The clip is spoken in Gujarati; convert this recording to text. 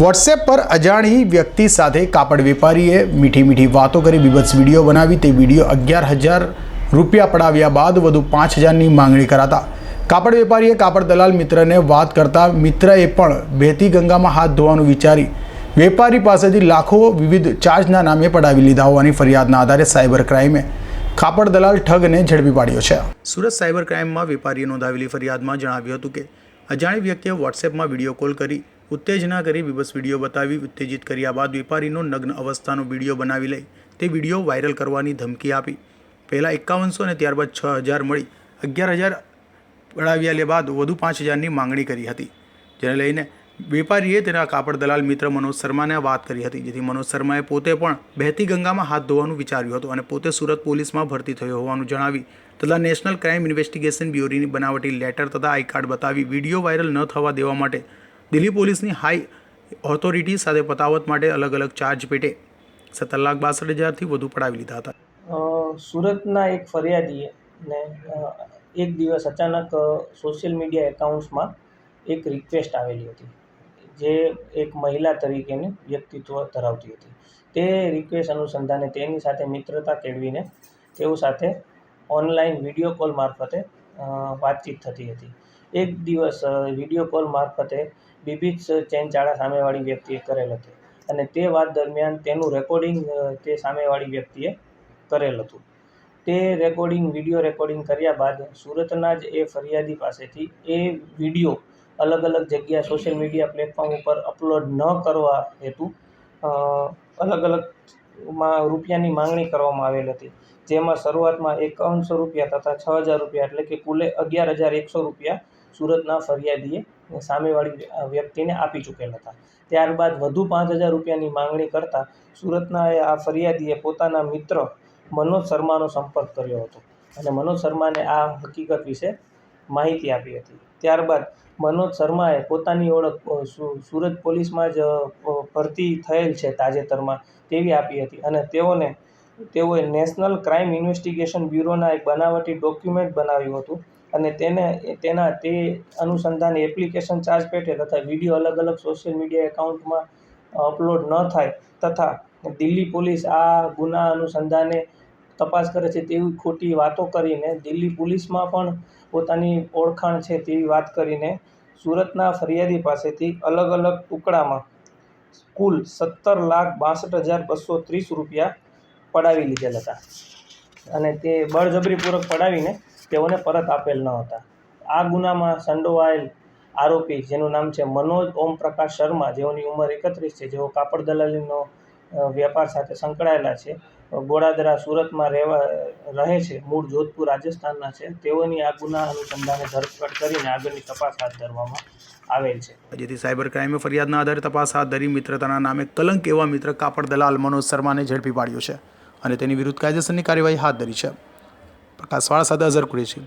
વોટ્સએપ પર અજાણી વ્યક્તિ સાથે કાપડ વેપારીએ મીઠી મીઠી વાતો કરી, બીભત્સ વીડિયો બનાવી. તે વીડિયો અગિયાર હજાર રૂપિયા પડાવ્યા બાદ વધુ પાંચ હજારની માંગણી કરાતા. કાપડ વેપારીએ કાપડ દલાલ મિત્રને વાત કરતા મિત્રએ પણ બેતી ગંગામાં હાથ ધોવાનું વિચારી. વેપારી પાસેથી લાખો વિવિધ ચાર્જના નામે પડાવી લીધા હોવાની ફરિયાદના આધારે સાયબર ક્રાઇમે કાપડ દલાલ ઠગને ઝડપી પાડ્યો છે. સુરત સાયબર ક્રાઇમમાં વેપારીએ નોંધાવેલી ફરિયાદમાં જણાવ્યું હતું કે, અજાણી વ્યક્તિએ વોટ્સએપમાં વીડિયો કોલ કરી ઉત્તેજના કરી બીભત્સ વીડિયો બતાવી, ઉત્તેજિત કર્યા બાદ વેપારીનો નગ્ન અવસ્થાનો વીડિયો બનાવી લઈ તે વીડિયો વાયરલ કરવાની ધમકી આપી. પહેલાં એકાવનસો અને ત્યારબાદ છ હજાર મળી, અગિયાર હજાર પડાવ્યા લે બાદ વધુ પાંચ હજારની માંગણી કરી હતી. જેને લઈને વેપારીએ તેના કાપડ દલાલ મિત્ર મનોજ શર્માને વાત કરી હતી, જેથી મનોજ શર્માએ પોતે પણ બહેતી ગંગામાં હાથ ધોવાનું વિચાર્યું હતું અને પોતે સુરત પોલીસમાં ભરતી થયો હોવાનું જણાવી તથા નેશનલ ક્રાઇમ ઇન્વેસ્ટિગેશન બ્યુરોની બનાવટી લેટર તથા આઈ કાર્ડ બતાવી વીડિયો વાયરલ ન થવા દેવા માટે દિલ્હી પોલીસની હાઈ ઓથોરિટી સાથે પતાવત માટે અલગ અલગ ચાર્જ પેટે સત્તર લાખ બાસઠ હજારથી વધુ પડાવી લીધા હતા. સુરતના એક ફરિયાદીએ ને એક દિવસ અચાનક સોશિયલ મીડિયા એકાઉન્ટ્સમાં એક રિક્વેસ્ટ આવેલી હતી, જે એક મહિલા તરીકેની વ્યક્તિત્વ ધરાવતી હતી. તે રિક્વેસ્ટ અનુસંધાને તેની સાથે મિત્રતા કેળવીને તેઓ સાથે ઓનલાઈન વીડિયો કોલ મારફતે વાતચીત થતી હતી. એક દિવસ વીડિયો કોલ મારફતે બીભત્સ ચેનચાળા સામેવાળી વ્યક્તિએ કરેલ હતી અને તે વાત દરમિયાન તેનું રેકોર્ડિંગ તે સામેવાળી વ્યક્તિએ કરેલ હતું. તે રેકોર્ડિંગ વીડિયો રેકોર્ડિંગ કર્યા બાદ સુરતના જ એ ફરિયાદી પાસેથી એ વીડિયો અલગ અલગ જગ્યા સોશિયલ મીડિયા પ્લેટફોર્મ ઉપર અપલોડ ન કરવા હેતુ અલગ અલગમાં રૂપિયાની માંગણી કરવામાં આવેલ હતી. જેમાં શરૂઆતમાં એકાવનસો રૂપિયા તથા છ હજાર રૂપિયા એટલે કે કુલે અગિયાર હજાર એકસો રૂપિયા સુરતના ફરિયાદીએ સામેવાળી વ્યક્તિને આપી ચૂકેલ હતા. ત્યારબાદ વધુ પાંચ હજાર રૂપિયાની માંગણી કરતાં સુરતના આ ફરિયાદીએ પોતાના મિત્ર મનોજ શર્માનો સંપર્ક કર્યો હતો અને મનોજ શર્માને આ હકીકત વિશે માહિતી આપી હતી. ત્યારબાદ મનોજ શર્માએ પોતાની ઓળખ સુરત પોલીસમાં જ ભરતી થયેલ છે તાજેતરમાં તેવી આપી હતી અને તેઓને, તેઓએ નેશનલ ક્રાઇમ ઇન્વેસ્ટિગેશન બ્યુરોના એક બનાવટી ડોક્યુમેન્ટ બનાવ્યું હતું અને તેને, તેના તે અનુસંધાને એપ્લિકેશન ચાર્જ પેટે તથા વીડિયો અલગ અલગ સોશિયલ મીડિયા એકાઉન્ટમાં અપલોડ ન થાય તથા દિલ્હી પોલીસ આ ગુના અનુસંધાને તપાસ કરે છે તેવી ખોટી વાતો કરીને દિલ્હી પોલીસમાં પણ પોતાની ઓળખાણ છે તેવી વાત કરીને સુરતના ફરિયાદી પાસેથી અલગ અલગ ટુકડામાં કુલ સત્તર લાખ બાસઠ હજાર બસો ત્રીસ રૂપિયા પડાવી લીધેલ હતા. અને તે બળજબરીપૂર્વક પડાવીને તેઓને પરત આપેલ ન હતા. આ ગુનામાં સંડોવાયેલ આરોપી, જેનું નામ છે મનોજ ઓમ પ્રકાશ શર્મા, જેઓની ઉંમર એકત્રીસ છે, જેઓ કાપડ દલાલીનો વ્યાપાર સાથે સંકળાયેલા છે. ગોળાદરા સુરતમાં રહેવા, રહે છે. મૂળ જોધપુર રાજસ્થાનના છે. તેઓની આ ગુના અનુસંધાને ધરપકડ કરીને આગળની તપાસ હાથ ધરવામાં આવેલ છે. જેથી સાયબર ક્રાઇમે ફરિયાદના આધારે તપાસ હાથ ધરી મિત્રતાના નામે કલંક એવા મિત્ર કાપડ દલાલ મનોજ શર્માને ઝડપી પાડ્યો છે અને તેની વિરુદ્ધ કાયદેસરની કાર્યવાહી હાથ ધરી છે. પ્રકાશવાળા સાથે અઝર કુરેશી